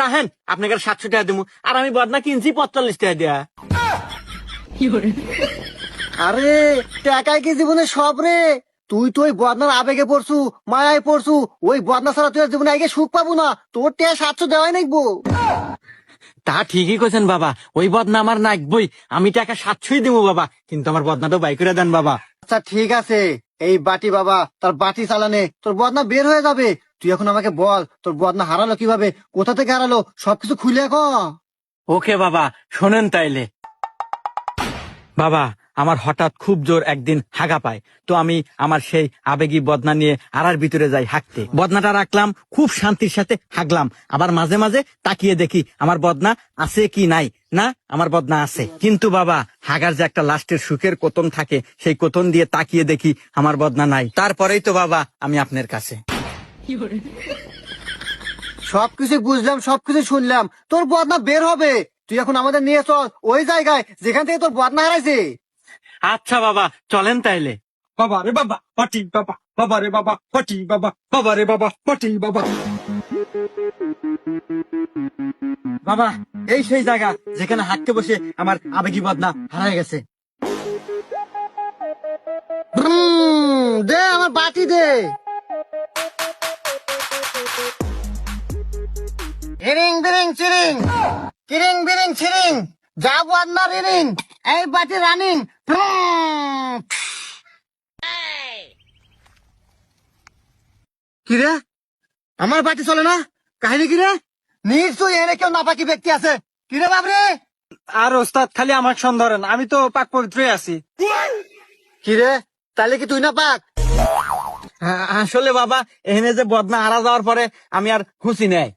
রাহেন আপনাকে সাতশো টাকা দেবো আর আমি বদনা কিনছি পঁয়তাল্লিশ টাকা দেয়া। আরে টাকায় কি জীবনে সব রে? তুই তো ওই বদনার আবেগে পড়ছু মায়ায় পড়ছু। ওই বদনা ছাড়া তুই জীবনে আগে সুখ পাবো না। তোর টেয়া সাতশো দেওয়াই নাকবো তা ঠিকই কইছেন বাবা। ওই বদনা আমার নাকবই আমি টাকা সাতশোই দেবো বাবা। কিন্তু আমার বদনাটা বাই করে দেন বাবা। আচ্ছা ঠিক আছে। এই বাটি বাবা তার বাটি চালানে। তোর বদনা বের হয়ে যাবে। তুই এখন আমাকে বল, তোর বদনা হারালো কীভাবে? কোথা থেকে হারালো? সবকিছু খুলে ক। ওকে বাবা, শোনেন তাইলে। বাবা, আমার হঠাৎ খুব জোর একদিন হাগা পায়। তো আমি আমার সেই আবেগী বদনা নিয়ে আড়ার ভিতরে যাই হাঁকতে বদনাটা রাখলাম, খুব শান্তির সাথে হাগলাম। আবার মাঝে মাঝে তাকিয়ে দেখি আমার বদনা আছে কি নাই। না, আমার বদনা আছে। কিন্তু বাবা, হাগার যে একটা লাস্টের সুখের কোতন থাকে, সেই কোতন দিয়ে তাকিয়ে দেখি আমার বদনা নাই। তারপরেই তো বাবা, আমি আপনার কাছে। সবকিছু বুঝলাম সবকিছু শুনলাম। তোর বদনা বের হবে। তুই এখন আমাদের নিয়ে চল ওই জায়গায় যেখান থেকে তোর বদনা হারাইছে। আচ্ছা বাবা চলেন তাইলে। বাবা রে বাবা পটি বাবা বাবা রে বাবা পটি বাবা বাবা রে বাবা পটি বাবা। বাবা এই সেই জায়গা যেখানে হাঁটতে বসে আমার আবেগী বদনা হারায় গেছে। হুম, দে আমার বাটি দে। হিরিং বিরিং চিরিং কিরিং বিরিং ছিরিং যা বদনা রিরিং এই বাটি রানিং কিরে আমার বাটি চলে না কাহিনী কিরে নিশ্চয়ই এনে কেউ নাপাকি ব্যক্তি আছে কিরে বাবরে আর ওস্তাদ খালি আমার সন্ধান আমি তো পাক পবিত্রই আছি কিরে তাহলে কি তুই না পাক আসলে বাবা এখানে যে বদনা হারা যাওয়ার পরে আমি আর খুশি নেই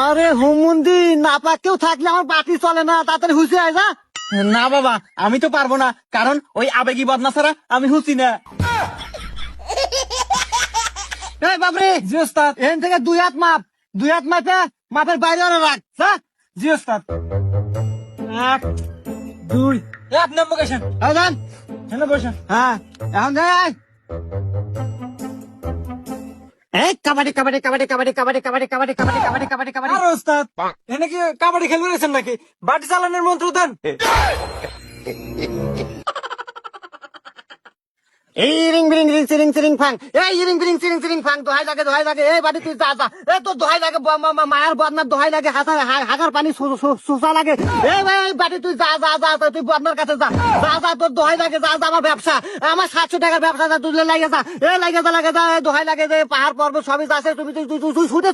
আরে হুমুন্দি না পাক কেউ থাকলে আমার বাটি চলে না তাড়াতাড়ি হুসে আয় যা। না বাবা আমি তো পারব না কারণ ওই আবেগী বদনা ছাড়া আমি খুশি না। এই বাবরে জি ওস্তাদ। এখান থেকে দুই হাত মাপ দুই হাত মাপে মাপের বাইরে রাখ যা। জি ওস্তাদ। এক দুই। এ আপনি নাম্বার বসেন। হ্যাঁ এখন যাই। কাবাডি কাবাডি কাবাডি কাবাডি কাবাডি কাবাডি কাবাডি কাবাডি কাবাডি কাবাডি কাবাডি আর ওস্তাদ এনে কি কাবাডি খেলবে নাকি বাটি চালানোর মন্ত্র দেন এই রিং বিরিং রিং সিরিং সিরিং ফাং এই রিং বিরিং সিরিং সিরিং ফাং দোহাই লাগে দোহাই লাগে এই বাড়ি তুই তো দোহাই লাগে মায়ের বদনার দোহাই লাগে হাসার হাগার পানি লাগে এই ভাই বাড়ি তুই যা যা যা তুই বদনার কাছে যা যা যা তোর দোহাই লাগে যা যা আমার ব্যবসা আমার সাতশো টাকার ব্যবসা যা তুই লাগে যা এ লাগে যা লাগে যা দোহাই লাগে যে পাহাড় পর্বত সবই যাচ্ছে তুমি তুই তুই ছুটে